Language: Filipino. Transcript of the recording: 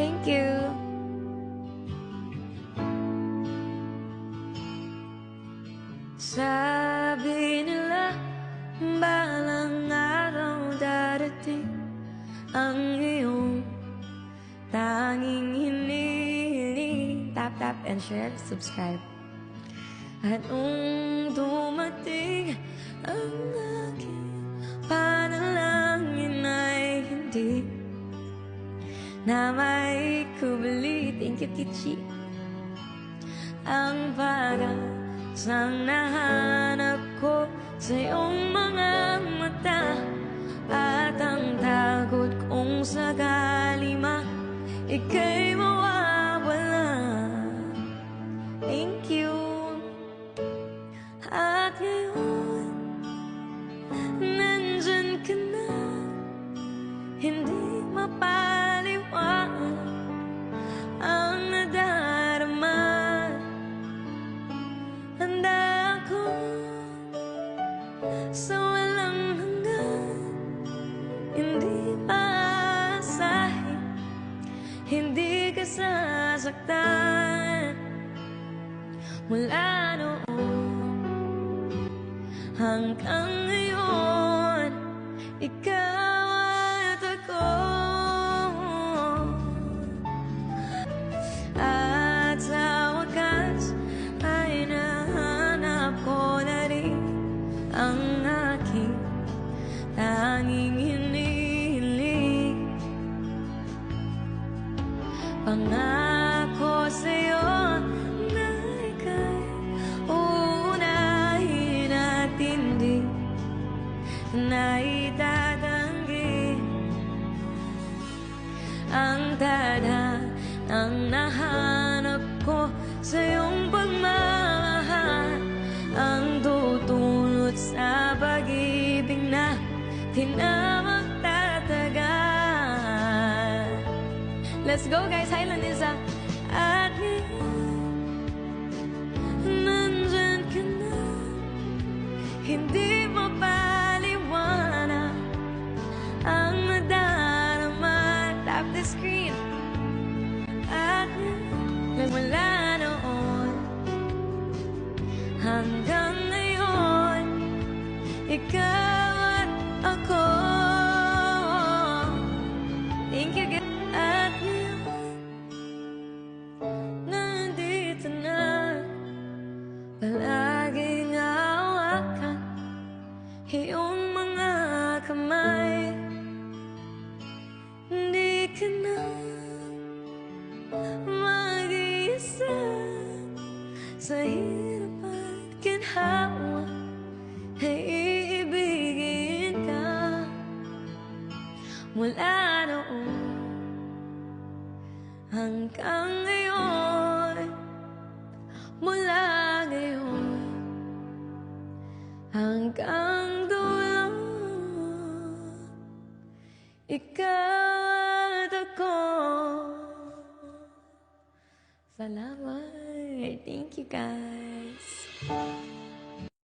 Thank you. Sabi nila, balang araw darating ang iyong tanging hinihiling. Tap, tap, and share, subscribe. At nung dumating ang aking panalangin na may kubali. Thank you, Kichi. Ang pag-asang nahanap ko sa iyong mga mata At ang takot kong sakali ma ika'y Sa walang Hindi maasahin Hindi ka sasaktan. Mula noon Hanggang ngayon Ikaw Pangako na ika'y uunahin at hindi na itatanggi ang tada ang nahanap ko sa iyong ang tutulot sa pag-ibig Let's go guys, Highland Isa At Nandyan ka na. Hindi mapaliwanag Ang nadarama Tap the screen. At Mula noon. Hanggang ngayon Ikaw Palaging hawakan Iyong mga kamay. Hindi ka na Mag-iisa Sa hirap at ginhawa Ay iibigin ka. Mula noon Hanggang ngayon Mula Hanggang dulo Ikaw at ako. Salamat. Thank you guys